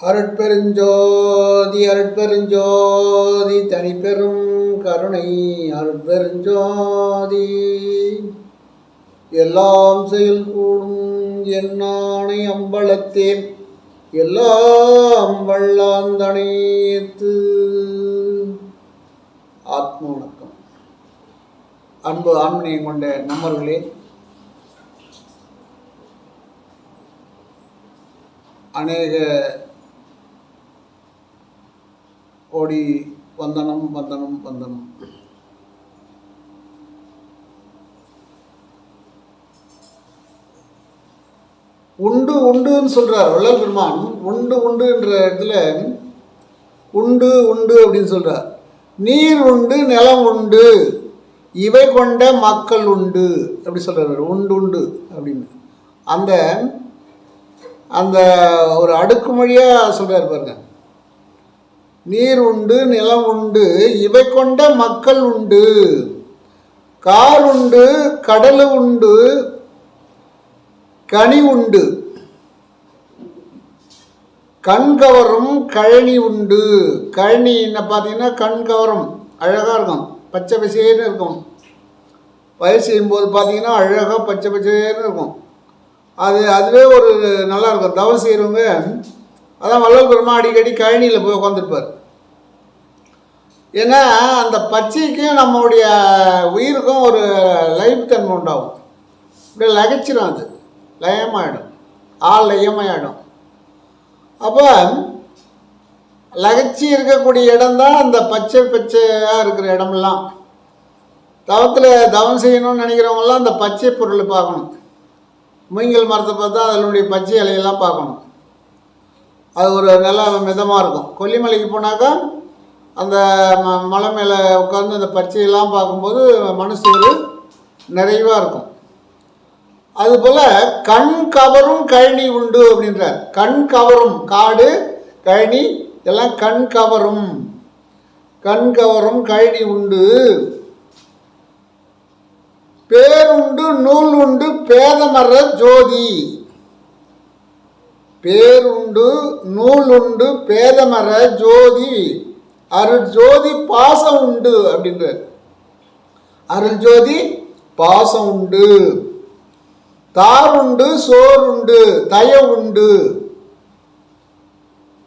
அருட்பெருஞ்சோதி அருட்பெருஞ்சோதி தனிப்பெரும் கருணை அருட்பெருஞ்சோதி. எல்லாம் செயல் கூடும் என்னானை அம்பலத்தே எல்லாம் வல்லாந்தனையத்து ஆத்ம வணக்கம். அன்பு ஆண்மனையை கொண்ட நம்மர்களே அநேக ஓடி வந்தனம் வந்தனம் வந்தனம் உண்டு உண்டுன்னு சொல்றார் வள்ளல் பெருமான் உண்டு உண்டு என்ற இடத்துல உண்டு உண்டு அப்படின்னு சொல்றார். நீர் உண்டு நிலம் உண்டு இவை கொண்ட மக்கள் உண்டு அப்படி சொல்றாரு உண்டு உண்டு அப்படின்னு. அந்த அந்த ஒரு அடுக்குமொழியாக சொல்றாரு பாருங்க. நீர் உண்டு நிலம் உண்டு இவை கொண்ட மக்கள் உண்டு. கார் உண்டு கடல் உண்டு கனி உண்டு. கண்கவரும் கழனி உண்டு. கழனி என்ன பார்த்தீங்கன்னா கண்கவரும் அழகாக இருக்கும். பச்சை பசேன்னு இருக்கும். பயிர் செய்யும்போது பார்த்தீங்கன்னா அழகாக பச்சை பச்சேன்னு இருக்கும். அது அதுவே ஒரு நல்லா இருக்கும். தவம் செய்கிறவங்க அதான் வல்லபுரமாக பெருமா அடிக்கடி கழனியில் போய் உட்காந்துருப்பார் ஏன்னா அந்த பச்சைக்கும் நம்மளுடைய உயிருக்கும் ஒரு லைஃப் தன்மை உண்டாகும். இப்படி லகைச்சிடும் அது. லயமாயிடும். ஆள் லயமாயிடும். அப்போ லகச்சி இருக்கக்கூடிய இடம்தான் அந்த பச்சை பச்சையாக இருக்கிற இடமெல்லாம். தவத்தில் தவம் செய்யணும்னு நினைக்கிறவங்கெல்லாம் அந்த பச்சை பொருள் பார்க்கணும். மூங்கில் மரத்தை பார்த்தா அதனுடைய பச்சை இலையெல்லாம் பார்க்கணும். அது ஒரு நல்ல மிதமாக இருக்கும். கொல்லிமலைக்கு போனாக்கா அந்த ம மலை மேலே உட்காந்து அந்த பச்சையெல்லாம் பார்க்கும்போது மனசு ஒரு நிறைவாக இருக்கும். அதுபோல் கண் கவரும் கழனி உண்டு அப்படின்றார். கண் கவரும் காடு கழனி எல்லாம் கண் கவரும். கண் கவரும் கழனி உண்டு. பேருண்டு நூல் உண்டு பேதமர ஜோதி. பேருண்டு நூல் உண்டு பேதமர ஜோதி. அருள் ஜோதி பாசம் உண்டு அப்படின்றார். அருள் ஜோதி பாசம் உண்டு. தார் உண்டு சோர் உண்டு தய உண்டு.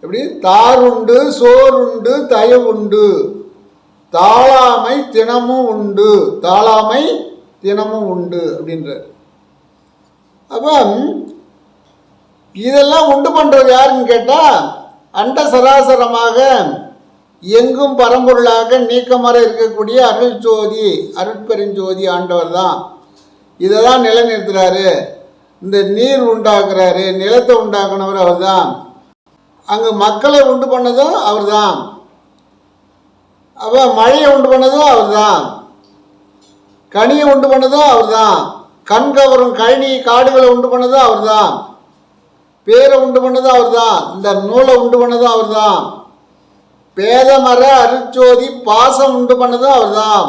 எப்படி? தார் உண்டு சோர் உண்டு தய உண்டு. தாளாமை தினமும் உண்டு. தாளாமை தினமும் உண்டு அப்படின்றார். அப்போ இதெல்லாம் உண்டு பண்ணுறது யாருன்னு கேட்டால் அண்ட சராசரமாக எங்கும் பரம்பொருளாக நீக்கமர இருக்கக்கூடிய அருள் ஜோதி அருட்பெருஞ்சோதி ஆண்டவர் தான் இதை தான் நிலைநிறுத்துகிறாரு இந்த நீர் உண்டாக்குறாரு. நிலத்தை உண்டாக்குனவர் அவர் தான் அங்கே மக்களை உண்டு பண்ணதும் அவர் தான் அப்போ மழையை உண்டு பண்ணதும் அவர் தான் கனியை உண்டு பண்ணதும் அவர் தான் கண் கவரும் கழனி காடுகளை உண்டு பண்ணதும் அவர் தான் பேரை உண்டு பண்ணதும் அவர் தான் இந்த நூலை உண்டு பண்ணதும் அவர் தான் பேதமர அருட்சோதி பாசம் உண்டு பண்ணதும் அவர் தான்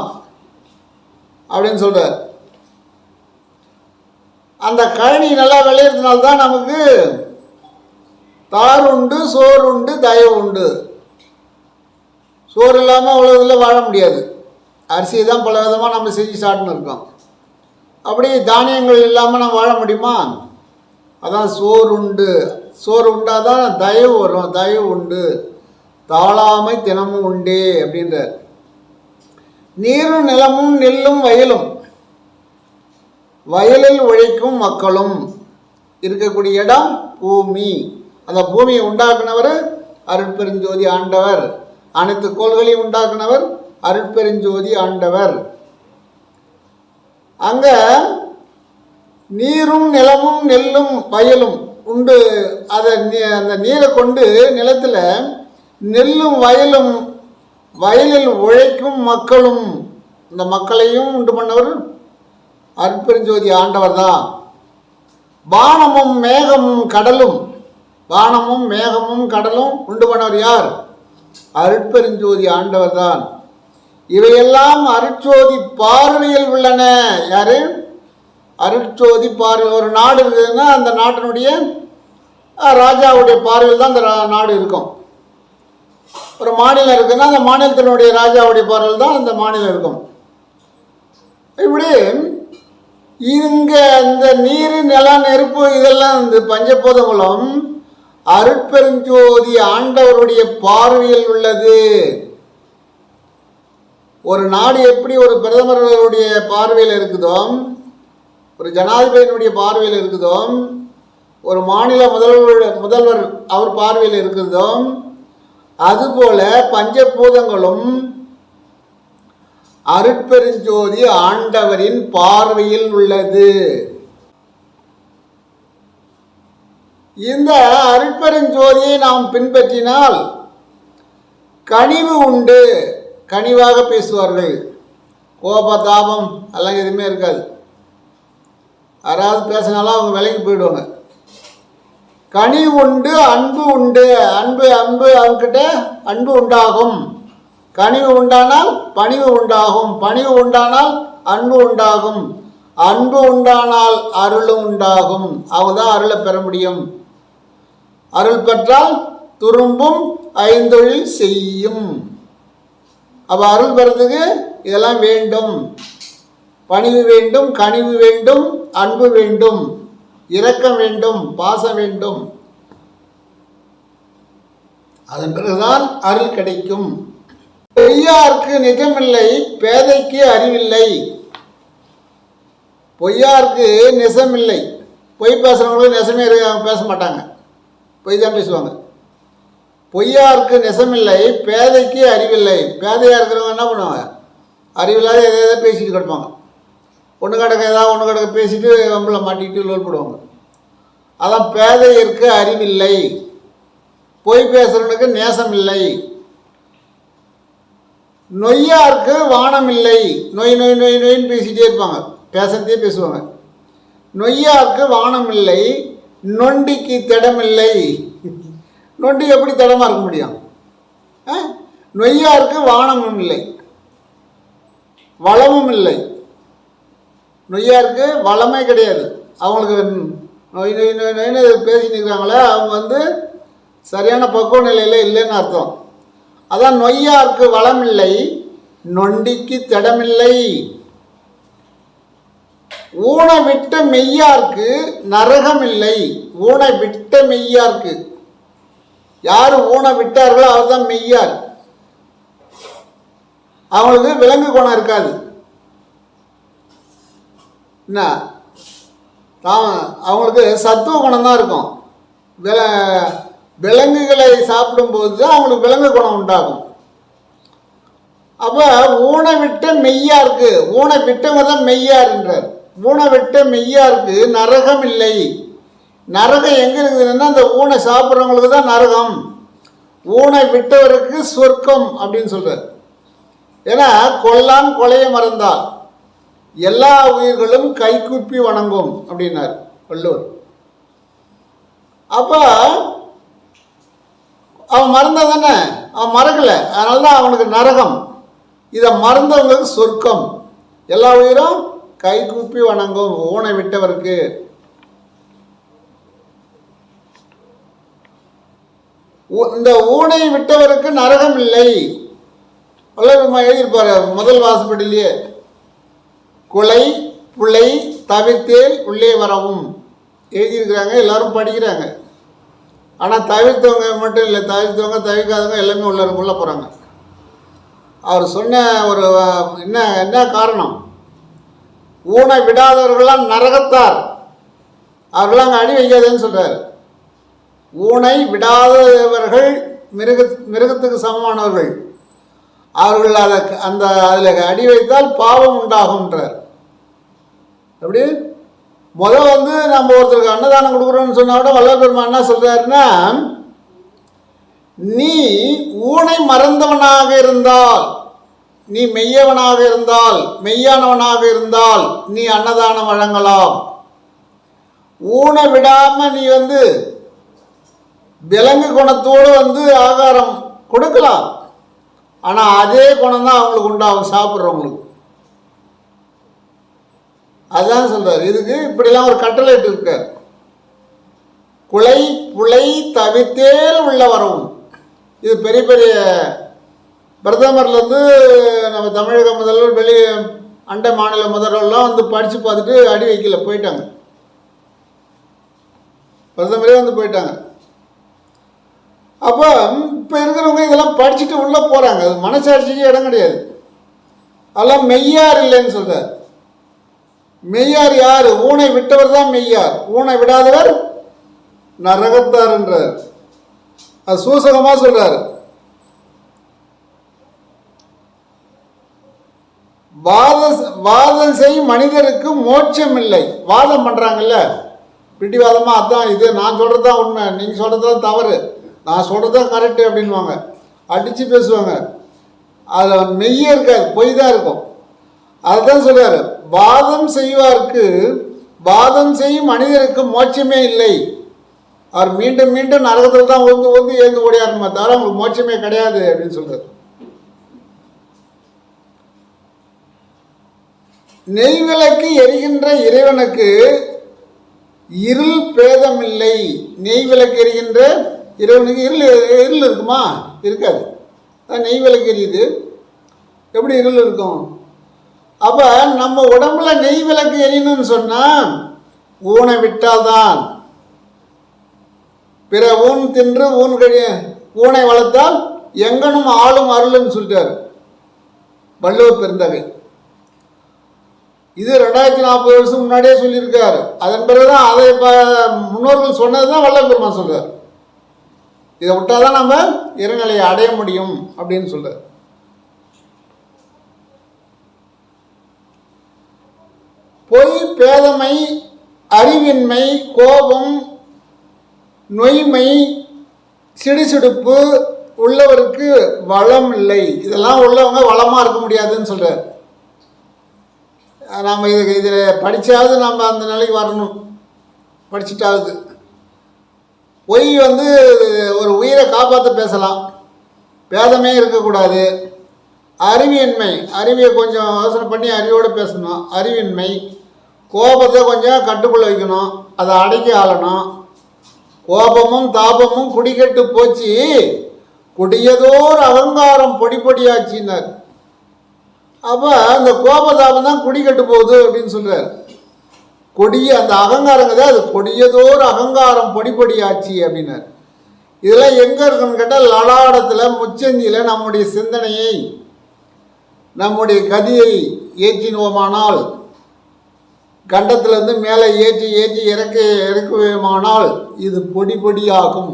அப்படின்னு சொல்கிறார் அந்த கழனி நல்லா விளையிறதுனால தான் நமக்கு தார் உண்டு சோறு உண்டு தயவு உண்டு. சோறு இல்லாமல் உலகத்தில் வாழ முடியாது. அரிசியை தான் பல விதமாக நம்ம செஞ்சு சாப்பிட்டுன்னு இருக்கோம். அப்படி தானியங்கள் இல்லாமல் நம்ம வாழ முடியுமா? அதான் சோறு உண்டு. சோறு உண்டாதான் தயவு வரும். தயவு உண்டு. தாழாமை தினமும் உண்டே அப்படின்றார். நீரும் நிலமும் நெல்லும் வயலும். வயலில் உழைக்கும் மக்களும் இருக்கக்கூடிய இடம் பூமி. அந்த பூமியை உண்டாக்குனவர் அருட்பெருஞ்சோதி ஆண்டவர். அனைத்து கோள்களையும் உண்டாக்குனவர் அருட்பெருஞ்சோதி ஆண்டவர். அங்க நீரும் நிலமும் நெல்லும் வயலும் உண்டு. அதை நீ- அந்த நீரை கொண்டு நிலத்தில் நெல்லும் வயலும் வயலில் உழைக்கும் மக்களும் இந்த மக்களையும் உண்டு பண்ணவர் அற்பெருஞ்சோதி ஆண்டவர் தான் வானமும் மேகமும் கடலும் வானமும் மேகமும் கடலும் உண்டு பண்ணவர் யார்? அருட்பெருஞ்சோதி ஆண்டவர் தான் இவையெல்லாம் அருட்சோதி பார்வையில் உள்ளன. யாரு? அருட்சோதி பார்வை ஒரு நாடு இருக்குதுன்னா அந்த நாட்டினுடைய ராஜாவுடைய பார்வையில் தான் அந்த ரா- நாடு இருக்கும். ஒரு மாநிலம் இருக்குன்னா அந்த மாநிலத்தினுடைய ராஜாவுடைய பாடல் தான் அந்த மாநிலம் இருக்கும். இப்படி இங்க இந்த நீர் நிலம் நெருப்பு இதெல்லாம் இந்த மூலம் அருட்பெருஞ்சோதி ஆண்டவருடைய பார்வையில் உள்ளது. ஒரு நாடு எப்படி ஒரு பிரதமருடைய பார்வையில் இருக்குதோ ஒரு ஜனாதிபதியினுடைய பார்வையில் இருக்குதோ ஒரு மாநில முதல்வர் முதல்வர் அவர் பார்வையில் இருக்குதோ அதுபோல பஞ்சபூதங்களும் அருட்பெருஞ்சோதி ஆண்டவரின் பார்வையில் உள்ளது. இந்த அருட்பெருஞ்சோதியை நாம் பின்பற்றினால் கனிவு உண்டு. கனிவாக பேசுவார்கள். கோப தாபம் எல்லாம் எதுவுமே இருக்காது. யாராவது பேசினாலும் அவங்க விலைக்கு போயிடுவாங்க. கனி உண்டு அன்பு உண்டு. அன்பு அன்பு அவங்கிட்ட அன்பு உண்டாகும். கனிவு உண்டானால் பணிவு உண்டாகும். பணிவு உண்டானால் அன்பு உண்டாகும். அன்பு உண்டானால் அருளும் உண்டாகும். அவங்க தான் அருளை பெற முடியும். அருள் பெற்றால் துரும்பும் ஐந்தொழில் செய்யும். அப்போ அருள் பெறதுக்கு இதெல்லாம் வேண்டும். பணிவு வேண்டும் கனிவு வேண்டும் அன்பு வேண்டும். இரக்கம் வேண்டும் பாசம் வேண்டும். அதன் பிறகுதான் அருள் கிடைக்கும். பொய்யாருக்கு நிஜமில்லை பேதைக்கு அறிவில்லை. பொய்யாருக்கு நெசமில்லை. பொய் பேசுகிறவங்களும் நெசமே அவங்க பேச மாட்டாங்க. பொய் தான் பேசுவாங்க. பொய்யாருக்கு நெசமில்லை பேதைக்கு அறிவில்லை. பேதையாக இருக்கிறவங்க என்ன பண்ணுவாங்க? அறிவில்லாத எதை எதை பேசிட்டு கிடப்பாங்க. ஒன்று கிடக்க ஏதாவது ஒன்று கிடக்க பேசிட்டு நம்மளை மாட்டிக்கிட்டு லோல் போடுவாங்க. அதான் பேதையிற்கு அறிவில்லை. பொய் பேசுறவனுக்கு நேசம் இல்லை நொய்யாருக்கு வானம் இல்லை நொய் நொய் நொய் நொய்ன்னு பேசிகிட்டே இருப்பாங்க. பேசுகிறதே பேசுவாங்க. நொய்யாருக்கு வானம் இல்லை நொண்டிக்கு திடமில்லை. நொண்டி எப்படி திடமா இருக்க முடியும்? ஆ? நொய்யாருக்கு வானமும் இல்லை. வளமும் இல்லை. நொய்யாருக்கு வளமே கிடையாது. அவங்களுக்கு நொய் நொய் நொய் நொய்னு பேசி இருக்கிறாங்களே அவங்க வந்து சரியான பக்குவ நிலையில் இல்லைன்னு அர்த்தம். அதான் நொய்யாருக்கு வளம் இல்லை நொண்டிக்கு திடமில்லை. ஊனை விட்ட மெய்யாருக்கு நரகம் இல்லை. ஊனை விட்ட மெய்யாருக்கு யார் ஊனை விட்டார்களோ அவர் தான் மெய்யார். அவங்களுக்கு விலங்கு குணம் இருக்காது. என்ன? தான் அவங்களுக்கு சத்துவ குணம் தான் இருக்கும். வில விலங்குகளை சாப்பிடும்போது தான் அவங்களுக்கு விலங்கு குணம் உண்டாகும். அப்போ ஊனை விட்ட மெய்யா இருக்கு. ஊனை விட்டவங்க தான் மெய்யாருன்றார் ஊனை விட்ட மெய்யா இருக்கு. நரகம் இல்லை. நரகம் எங்கே இருக்குதுன்னா அந்த ஊனை சாப்பிட்றவங்களுக்கு தான் நரகம். ஊனை விட்டவருக்கு சொர்க்கம் அப்படின்னு சொல்கிறார் ஏன்னா கொல்லான் கொலையை மறந்தால் எல்லா உயிர்களும் கைக்குப்பி வணங்கும் அப்படின்னார் வள்ளுவர். அப்போ அவன் மறந்தா தானே அவன் மறக்கலை. அதனால தான் அவனுக்கு நரகம். இதை மறந்தவங்களுக்கு சொர்க்கம். எல்லா உயிரும் கைகூப்பி வணங்கும் ஊனை விட்டவருக்கு. ஊ- இந்த ஊனை விட்டவருக்கு நரகம் இல்லை. வல்லபெருமா எழுதியிருப்பாரு முதல் வாசப்படிலேயே குலை புலை தவிர்த்தேல் உள்ளே வரவும். எழுதியிருக்கிறாங்க எல்லாரும் படிக்கிறாங்க. ஆனால் தவிர்த்தவங்க மட்டும் இல்லை தவிர்த்தவங்க தவிர்க்காதவங்க எல்லாமே உள்ள உள்ளே போகிறாங்க அவர் சொன்ன ஒரு என்ன என்ன காரணம்? ஊனை விடாதவர்களாம் நரகத்தார். அவர்களாம் அங்கே அடி வைக்காதேன்னு சொல்கிறார் ஊனை விடாதவர்கள் மிருக மிருகத்துக்கு சமமானவர்கள். அவர்கள் அதை அந்த அதில் அடி வைத்தால் பாவம் உண்டாகும்ன்றார். எப்படி? முதல் வந்து நம்ம ஒருத்தருக்கு அன்னதானம் கொடுக்குறோன்னு சொன்னா கூட வல்லல் பெருமா என்ன சொல்கிறாருன்னா நீ ஊனை மறந்தவனாக இருந்தால் நீ மெய்யவனாக இருந்தால் மெய்யானவனாக இருந்தால் நீ அன்னதானம் வழங்கலாம். ஊனை விடாமல் நீ வந்து விலங்கு குணத்தோடு வந்து ஆகாரம் கொடுக்கலாம். ஆனால் அதே குணம் தான் அவங்களுக்கு உண்டாகும் சாப்பிட்றவங்களுக்கு. அதான் சொல்றாரு. இதுக்கு இப்படிலாம் ஒரு கட்டளை இருக்கார் குலை புலை தவித்தேல் உள்ள வரவும். இது பெரிய பெரிய பிரதமர்லேருந்து நம்ம தமிழக முதல்வர் வெளி அண்டை மாநில முதல்வர்லாம் வந்து படித்து பார்த்துட்டு அடி வைக்கல போயிட்டாங்க. பிரதமரே வந்து போயிட்டாங்க. அப்போ இப்போ இருக்கிறவங்க இதெல்லாம் படிச்சுட்டு உள்ளே போகிறாங்க அது மனசாட்சிக்கு இடம் கிடையாது. அதெல்லாம் மெய்யார் இல்லைன்னு சொல்கிறார் மெய்யார் யார்? ஊனை விட்டவர் தான் மெய்யார். ஊனை விடாதவர் நரகத்தார் என்றார். அது சூசகமாக சொல்றார். வாத வாதம் செய் மனிதருக்கு மோட்சம் இல்லை வாதம் பண்ணுறாங்கல்ல பிடிவாதமாக அதான் இது. நான் சொல்கிறது தான் உண்மை. நீங்கள் சொல்கிறது தான் தவறு. நான் சொல்கிறது தான் கரெக்டு அப்படின்வாங்க அடித்து பேசுவாங்க. அதில் மெய்யே இருக்காது. பொய் தான் இருக்கும். அதுதான் சொல்றாரு. வாதம் செய்வார்க்கு வாதம் செய்யும் மனிதருக்கு மோட்சமே இல்லை. அவர் மீண்டும் மீண்டும் நரகத்தில் தான் வந்து வந்து ஏந்து ஓடியாருமா தவிர அவங்களுக்கு மோட்சமே கிடையாது அப்படின்னு சொல்றாரு. நெய்விளக்கு எரிகின்ற இறைவனுக்கு இருள் பேதமில்லை நெய்விளக்கு எரிகின்ற இறைவனுக்கு இருள் இருள் இருக்குமா? இருக்காது. நெய் நெய்விளக்கு எரியுது. எப்படி இருள் இருக்கும்? அப்போ நம்ம உடம்புல நெய் விளக்கு எரியணும்னு சொன்னால் ஊனை விட்டால்தான். பிற ஊன் தின்று ஊன் கழி ஊனை வளர்த்தால் எங்கனும் ஆளும் அருள்னு சொல்லிட்டார். வள்ளுவர் பெருந்தகை. இது ரெண்டாயிரத்தி நாற்பது வருஷம் முன்னாடியே சொல்லியிருக்காரு. அதன் பிறகுதான் அதை இப்போ முன்னோர்கள் சொன்னது தான் வள்ளல் பெருமான் இதை விட்டால் தான் நம்ம இறைநிலையை அடைய முடியும் அப்படின்னு சொல்கிறார் பொய் பேதமை அறிவின்மை கோபம் நொய்மை சிடுசிடுப்பு உள்ளவருக்கு வளம் இல்லை இதெல்லாம் உள்ளவங்க வளமாக இருக்க முடியாதுன்னு சொல்கிறார் நம்ம இது இதில் படித்தாவது நம்ம அந்த நிலைக்கு வரணும். படிச்சுட்டாவது. பொய் வந்து ஒரு உயிரை காப்பாற்ற பேசலாம். பேதமே இருக்கக்கூடாது. அறிவியின்மை அறிவியை கொஞ்சம் யோசனை பண்ணி அறிவோடு பேசணும். அறிவின்மை கோபத்தை கொஞ்சம் கட்டுக்குள்ளே வைக்கணும். அதை அடக்கி ஆளணும். கோபமும் தாபமும் குடிக்கெட்டு போச்சு. குடியதோர் அகங்காரம் பொடி பொடியாச்சினார் அப்போ அந்த கோபதாபம் தான் குடிக்கெட்டு போகுது அப்படின்னு சொல்கிறார் கொடிய அந்த அகங்காரங்க அது கொடியதோர் அகங்காரம் பொடி பொடியாச்சு அப்படின்னார். இதெல்லாம் எங்கே இருக்குன்னு கேட்டால் லலாடத்தில் முச்சந்தியில் நம்முடைய சிந்தனையை நம்முடைய கதியை ஏற்றினோமானால் கண்டத்திலிருந்து மேலே ஏற்றி ஏற்றி இறக்க இறக்குவேமானால் இது பொடி பொடியாகும்.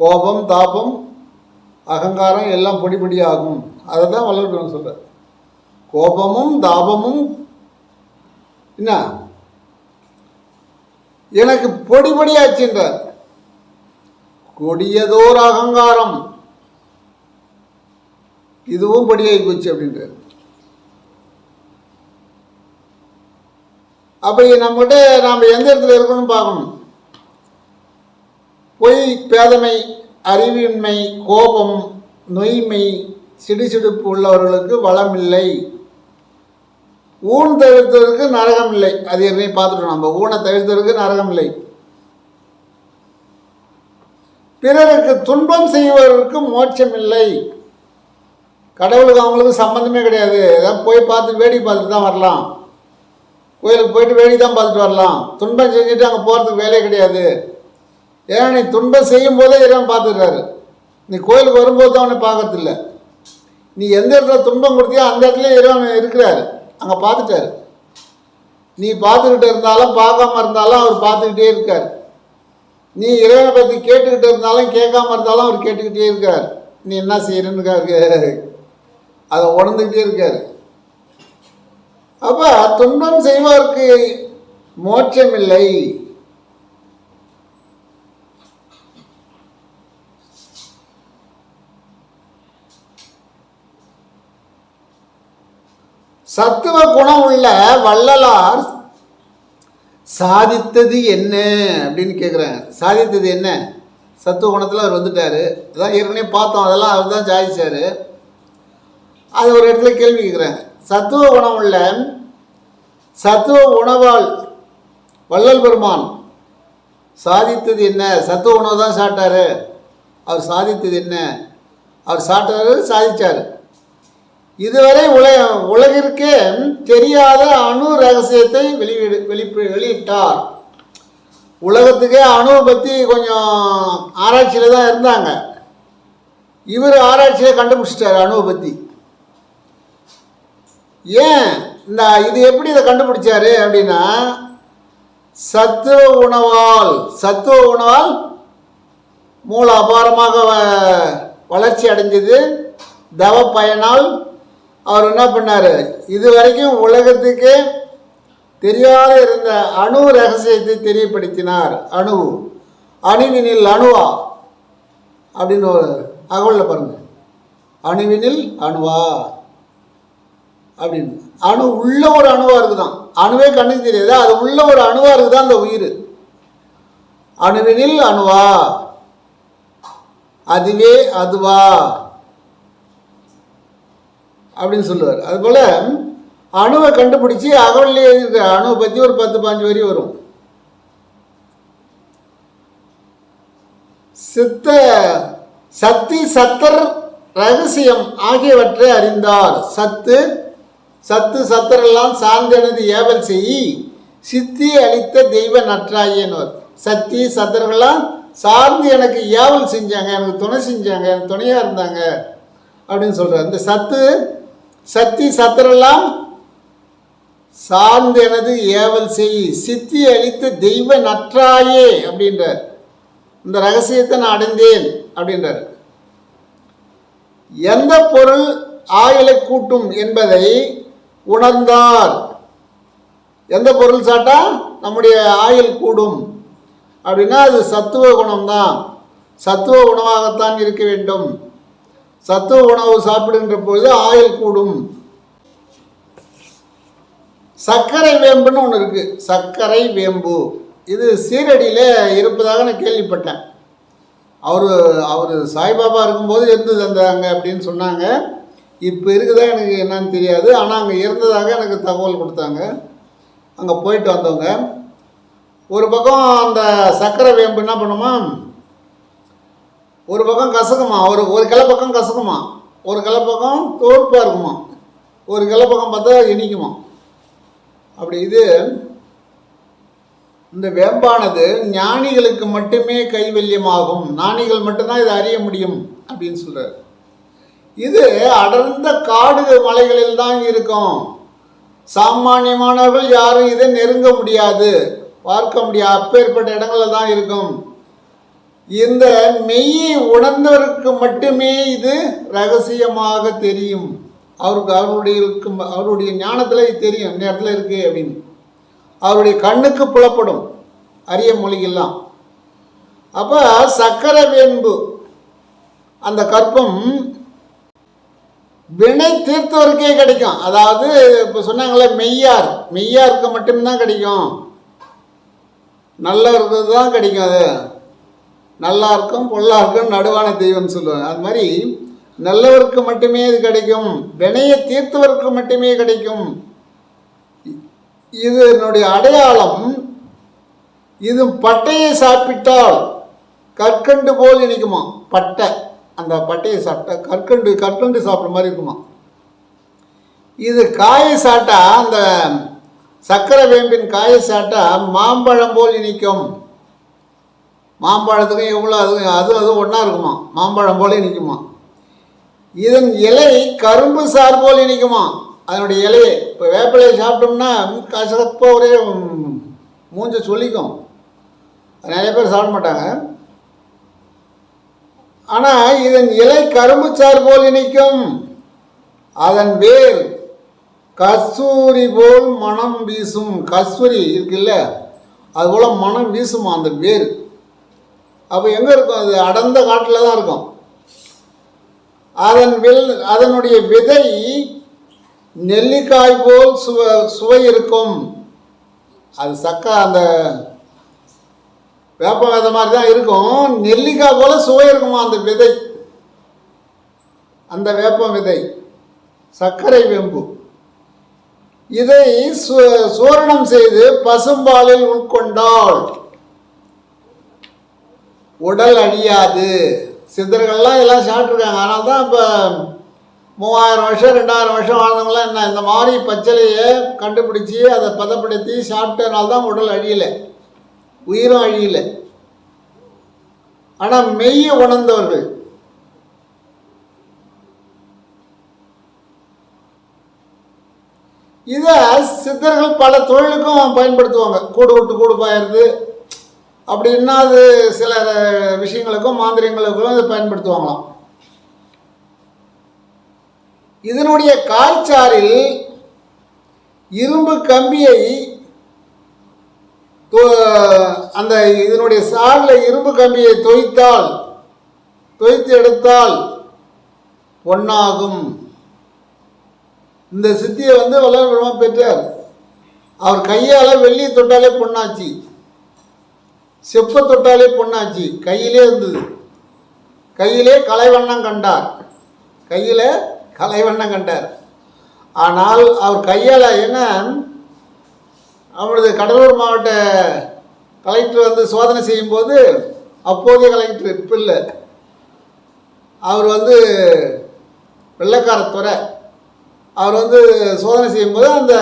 கோபம் தாபம் அகங்காரம் எல்லாம் பொடி பொடியாகும். அதை தான் வளர்க்கணும் சொல்கிறார் கோபமும் தாபமும் என்ன? எனக்கு பொடி பொடியாச்சுன்றார். கொடியதோர் அகங்காரம். இதுவும் பொடியாகி போச்சு அப்படின்றார். அப்போ நம்மகிட்ட நாம் எந்த இடத்துல இருக்கணும்னு பார்க்கணும். பொய் பேதமை அறிவின்மை கோபம் நொய்மை சிடுசிடுப்பு உள்ளவர்களுக்கு வளம் இல்லை ஊன் தவிர்த்ததற்கு நரகம் இல்லை அது ஏற்கனவே பார்த்துட்டோம் நம்ம. ஊனை தவிர்த்ததற்கு நரகம் இல்லை பிறருக்கு துன்பம் செய்வதற்கு மோட்சம் இல்லை கடவுளுக்கு அவங்களுக்கு சம்மந்தமே கிடையாது. ஏதாவது போய் பார்த்து வேடிக்கை பார்த்துட்டு தான் வரலாம். கோயிலுக்கு போயிட்டு வேடிக்கை தான் பார்த்துட்டு வரலாம். துன்பம் செஞ்சுட்டு அங்கே போகிறதுக்கு வேலையே கிடையாது. ஏன்னா நீ துன்பம் செய்யும் போதே இறைவன் பார்த்துக்கிறாரு நீ கோயிலுக்கு வரும்போது தான் அவனை பார்க்கறதில்ல. நீ எந்த இடத்துல துன்பம் கொடுத்தியோ அந்த இடத்துல இறைவன் இருக்கிறாரு. அங்கே பார்த்துட்டாரு. நீ பார்த்துக்கிட்டு இருந்தாலும் பார்க்காம இருந்தாலும் அவர் பார்த்துக்கிட்டே இருக்கார். நீ இறைவனை பற்றி கேட்டுக்கிட்டு இருந்தாலும் கேட்காம இருந்தாலும் அவர் கேட்டுக்கிட்டே இருக்கார். நீ என்ன செய்யறன்னு அதை உணர்ந்துக்கிட்டே இருக்கார். அப்போ துன்பம் செய்வார்க்கு மோட்சம் இல்லை சத்துவ குணம் உள்ள வள்ளலார் சாதித்தது என்ன அப்படின்னு கேட்குறேன் சாதித்தது என்ன? சத்துவ குணத்தில் அவர் வந்துட்டார். அதான் ஏற்கனவே பார்த்தோம் அதெல்லாம் அவர் தான் சாதிச்சார். அது ஒரு இடத்துல கேள்வி கேட்குறாங்க சத்துவ குணம் உள்ள சத்துவ உணவால் வள்ளல் பெருமான் சாதித்தது என்ன? சத்துவ உணவு தான் சாப்பிட்டாரு. அவர் சாதித்தது என்ன? அவர் சாப்பிட்டாரு சாதித்தார் இதுவரை உல உலகிற்கே தெரியாத அணு ரகசியத்தை வெளியிடு வெளி வெளியிட்டார். உலகத்துக்கே அணுவை பற்றி கொஞ்சம் ஆராய்ச்சியில் தான் இருந்தாங்க. இவர் ஆராய்ச்சியில் கண்டுபிடிச்சிட்டார் அணுவை பற்றி ஏன்? இந்த இது எப்படி இதை கண்டுபிடிச்சாரு அப்படின்னா சத்துவ உணவால் சத்துவ உணவால் மூல அபாரமாக வளர்ச்சி அடைஞ்சது. தவ பயனால் அவர் என்ன பண்ணார்? இது வரைக்கும் உலகத்துக்கே தெரியாத இருந்த அணு ரகசியத்தை தெரியப்படுத்தினார். அணு. அணுவினில் அணுவா? அப்படின்னு ஒரு அகவலில் பாருங்க. அணுவினில் அணுவா. அப்படின்னு. அணு உள்ள ஒரு அணுவாக இருக்குதான். அணுவே கண்ணுக்கு தெரியாது? அது உள்ள ஒரு அணுவாக இருக்குதான் அந்த உயிர். அணுவினில் அணுவா. அதுவே அதுவா. அப்படின்னு சொல்லுவார். அதுபோல் அணுவை கண்டுபிடிச்சி அகவல்லே இருக்கிற அணுவை பற்றி ஒரு பத்து பாஞ்சு வரி வரும். சித்த சத்தி சத்தர் ரகசியம் ஆகியவற்றை அறிந்தார். சத்து சத்து சத்தரெல்லாம் சார்ந்தெனது ஏவல் செய். சித்தி அளித்த தெய்வ நற்றாயினோர் சத்தி சத்தர்கள்லாம் சார்ந்து எனக்கு ஏவல் செஞ்சாங்க எனக்கு துணை செஞ்சாங்க எனக்கு துணையாக இருந்தாங்க அப்படின்னு சொல்கிறார் இந்த சத்து சத்தி சத்தரெல்லாம் சார்ந்து எனது ஏவல் செய். சித்தி அளித்த தெய்வ நற்றாயே அப்படின்றார். இந்த ரகசியத்தை நான் அடைந்தேன் அப்படின்றார். எந்த பொருள் ஆயலை கூட்டும் என்பதை உணர்ந்தார். எந்த பொருள் சாப்பிட்டா நம்முடைய ஆயுள் கூடும். அப்படின்னா அது சத்துவ குணம்தான். சத்துவ உணவாகத்தான் இருக்க வேண்டும். சத்துவ உணவு சாப்பிடுகின்ற பொழுது ஆயுள் கூடும். சர்க்கரை வேம்புன்னு ஒன்று இருக்குது சர்க்கரை வேம்பு. இது சீரடியில் இருப்பதாக நான் கேள்விப்பட்டேன். அவர் அவர் சாய்பாபா இருக்கும்போது இருந்தது அந்த அங்கே அப்படின்னு சொன்னாங்க. இப்போ இருக்குதா எனக்கு என்னன்னு தெரியாது. ஆனால் அங்கே இருந்ததாக எனக்கு தகவல் கொடுத்தாங்க. அங்கே போயிட்டு வந்தவங்க. ஒரு பக்கம் அந்த சர்க்கரை வேம்பு என்ன பண்ணுமா? ஒரு பக்கம் கசக்குமா? ஒரு ஒரு கிளை பக்கம் கசக்குமா? ஒரு கிளை பக்கம் தோற்பாக இருக்குமா? ஒரு கிளை பக்கம் பார்த்தா இனிக்குமா? அப்படி இது. இந்த வேம்பானது ஞானிகளுக்கு மட்டுமே கைவல்யமாகும். ஞானிகள் மட்டும்தான் இதை அறிய முடியும் அப்படின்னு சொல்கிறார் இது அடர்ந்த காடு மலைகளில் தான் இருக்கும். சாமானியமானவர்கள் யாரும் இதை நெருங்க முடியாது. பார்க்க முடியாது. அப்பேற்பட்ட இடங்களில் தான் இருக்கும். இந்த மெய்யை உணர்ந்தவருக்கு மட்டுமே இது ரகசியமாக தெரியும். அவருக்கு அவருடைய இருக்கும் அவருடைய ஞானத்தில் இது தெரியும். இந்த இடத்துல இருக்கு அப்படின்னு. அவருடைய கண்ணுக்கு புலப்படும். அரிய மொழிகள்லாம். அப்போ சக்கர வேம்பு அந்த கற்பம் வினை தீர்த்தவருக்கே கிடைக்கும். அதாவது இப்போ சொன்னாங்களே மெய்யார். மெய்யாருக்கு மட்டும்தான் கிடைக்கும். நல்லவருக்கு தான் கிடைக்கும் அது. நல்லா இருக்கும் பொல்லா இருக்கும் நடுவான தெய்வம்னு சொல்லுவாங்க. அது மாதிரி நல்லவருக்கு மட்டுமே இது கிடைக்கும். வினையை தீர்த்தவருக்கு மட்டுமே கிடைக்கும். இது என்னுடைய அடையாளம். இது பட்டையை சாப்பிட்டால் கற்கண்டு போல் இனிக்குமா பட்டை. அந்த பட்டையை சாப்பிட்டா கற்கண்டு கற்கண்டு சாப்பிட்ற மாதிரி இருக்குமா? இது காயை சாப்பிட்டா அந்த சக்கரை வேம்பின் காயை சாப்பிட்டா மாம்பழம் போல் இனிக்கும். மாம்பழத்துக்கும் எவ்வளோ அது அது அது ஒன்றா இருக்குமா? மாம்பழம் போல இனிக்குமா? இதன் இலை கரும்பு சார் போல் இனிக்குமா? அதனுடைய இலையை இப்போ வேப்பிலையை சாப்பிட்டோம்னா கசகப்பாக ஒரே மூஞ்ச சொல்லிக்கும். நிறைய பேர் சாப்பிட மாட்டாங்க. ஆனால் இதன் இலை கரும்புச்சார் போல் இனிக்கும். அதன் வேர் கஸ்தூரி போல் மனம் வீசும். கஸ்தூரி இருக்குல்ல அது போல் மனம் வீசுமா அந்த வேர்? அப்போ எங்கே இருக்கும் அது? அடர்ந்த காட்டில் தான் இருக்கும். அதன் வில் அதனுடைய விதை நெல்லிக்காய் போல் சுவை சுவை இருக்கும். அது சக்கா அந்த வேப்ப விதை மாதிரி தான் இருக்கும். நெல்லிக்காய் போல சுவை இருக்குமா அந்த விதை? அந்த வேப்பம் விதை. சர்க்கரை வேம்பு. இதை சு சூரணம் செய்து பசும்பாலில் உட்கொண்டால் உடல் அழியாது. சித்தர்கள்லாம் எல்லாம் சாப்பிட்ருக்காங்க ஆனால் தான் இப்போ மூவாயிரம் வருஷம் ரெண்டாயிரம் வருஷம் வாழ்ந்தவங்களாம் என்ன இந்த மாதிரி பச்சிலையை கண்டுபிடிச்சி அதை பதப்படுத்தி சாப்பிட்டனால தான் உடல் அழியலை. உயிரும் அழியலை ஆனால் மெய்யை உணர்ந்தவர்கள். இதை சித்தர்கள் பல தொழிலுக்கும் பயன்படுத்துவாங்க. கூடு விட்டு கூடு பாயிருது அப்படின்னா அது சில விஷயங்களுக்கும் மாந்திரியங்களுக்கும் இதை பயன்படுத்துவாங்களாம். இதனுடைய காய்ச்சாரில் இரும்பு கம்பியை அந்த இதனுடைய சாரில் இரும்பு கம்பியை தொய்த்தால் தொய்த்து எடுத்தால் ஒன்றாகும் இந்த சித்தியை வந்து வள்ளல் பெற்றார். அவர் கையால் வெள்ளி தொட்டாலே பொண்ணாச்சு செப்ப தொட்டாலே பொண்ணாச்சு கையிலே இருந்தது. கையிலே கலைவண்ணம் கண்டார். கையில் கலைவண்ணம் கண்டார். ஆனால் அவர் கையால் என்ன? அவரது கடலூர் மாவட்ட கலெக்டர் வந்து சோதனை செய்யும்போது அப்போதைய கலெக்டர் இப்போ இல்லை. அவர் வந்து வெள்ளைக்காரத்துறை. அவர் வந்து சோதனை செய்யும்போது அந்த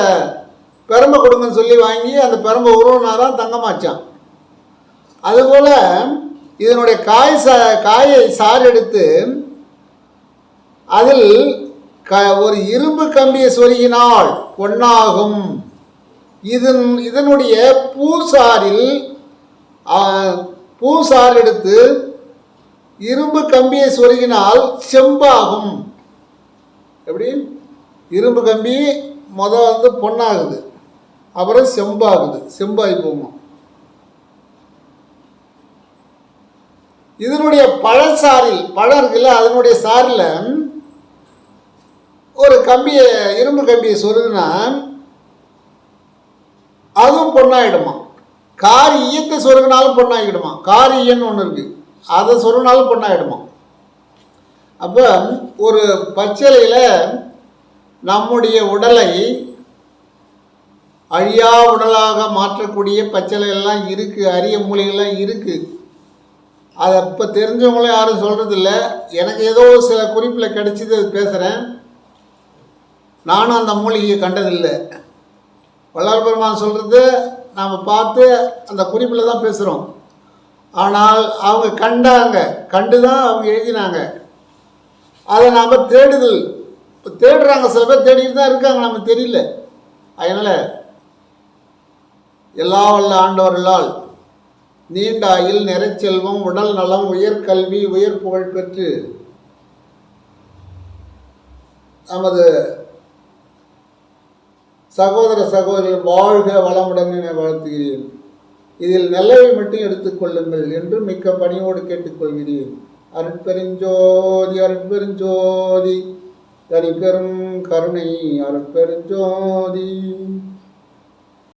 பெரம்பை கொடுங்கன்னு சொல்லி வாங்கி அந்த பெரம்பை உருவினாதான் தங்கமாச்சான். அதுபோல் இதனுடைய காய் சா காயை சார் எடுத்து அதில் க ஒரு இரும்பு கம்பியை சொருகினால் பொன்னாகும். இதன் இதனுடைய பூசாரில் பூசார் எடுத்து இரும்பு கம்பியை சொருகினால் செம்பாகும். எப்படி? இரும்பு கம்பி மொதல் வந்து பொண்ணாகுது அப்புறம் செம்பாகுது. செம்பாகி போகும். இதனுடைய பழச்சாறில் பழம் இருக்குல்ல அதனுடைய சாறில் ஒரு கம்பியை இரும்பு கம்பியை சொருகினால் அதுவும் பொண்ணாகிடுமா கார் ஈயத்தை சொருகினாலும் பொண்ணாகிடுமா கார் ஈயன்னு ஒன்று இருக்குது அதை சொருகினாலும் பொண்ணாகிடுமா அப்போ ஒரு பச்சிலையில் நம்முடைய உடலை அழியா உடலாக மாற்றக்கூடிய பச்சிலைகள்லாம் இருக்குது அரிய மூலிகள்லாம் இருக்குது அதை இப்போ தெரிஞ்சவங்களும் யாரும் சொல்கிறதில்ல எனக்கு ஏதோ சில குறிப்பில் கிடச்சிது அது பேசுகிறேன் நானும் அந்த மூலிகையை கண்டதில்லை. வல்லால் பெருமான் சொல்கிறது நாம் பார்த்து அந்த குறிப்பில் தான் பேசுகிறோம் ஆனால் அவங்க கண்டாங்க கண்டு தான் அவங்க எழுதினாங்க. அதை நாம் தேடுதல். இப்போ தேடுறாங்க சில பேர் தேடிட்டு தான் இருக்காங்க நம்ம தெரியல. அதனால் எல்லா வல்ல ஆண்டவர்களால் நீண்ட ஆயுள் நிறைச்செல்வம் உடல் நலம் உயர்கல்வி உயர் புகழ் பெற்று நமது சகோதர சகோதரிகள் வாழ்க வளமுடன் என வாழ்த்துகிறேன் இதில் நல்லவை மட்டும் எடுத்துக்கொள்ளுங்கள் என்று மிக்க பணியோடு கேட்டுக்கொள்கிறேன். அருட்பெருஞ்சோதி அருட்பெருஞ்சோதி தனிப்பெரும் கருணை அருட்பெருஞ்சோதி